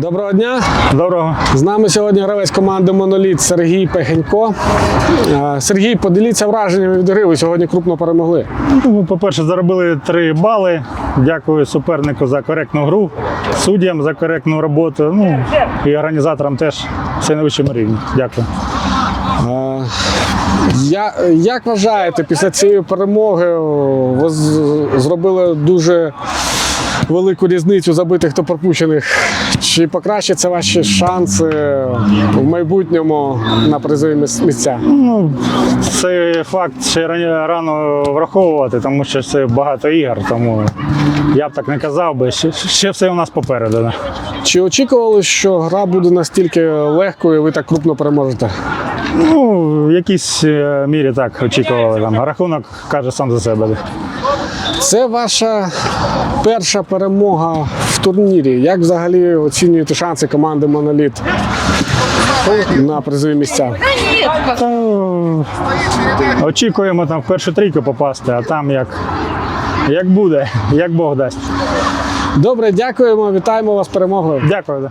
Доброго дня. Доброго. З нами сьогодні гравець команди Моноліт Сергій Пехенько. Е, Сергій, поділіться враженнями від гри. Ви сьогодні крупно перемогли. Ну, по-перше, заробили 3 бали. Дякую супернику за коректну гру, суддям за коректну роботу. Ну і організаторам теж все на вищому рівні. Дякую. Е, Я, як вважаєте, після цієї перемоги ви зробили дуже велику різницю забитих та пропущених? Чи покращаться ваші шанси в майбутньому на призові місця? Ну, цей факт ще рано враховувати, тому що це багато ігор. Тому я б так не казав би. Ще, ще все у нас попереду. Чи очікували, що гра буде настільки легкою, і ви так крупно переможете? Ну, в якійсь е, мірі так очікували. Там рахунок каже сам за себе. Це ваша перша перемога в турнірі. Як взагалі оцінюєте шанси команди Моноліт на призові місця? Та, очікуємо там в першу трійку попасти, а там як, як буде, як Бог дасть. Добре, дякуємо, вітаємо вас з перемогою. Дякую.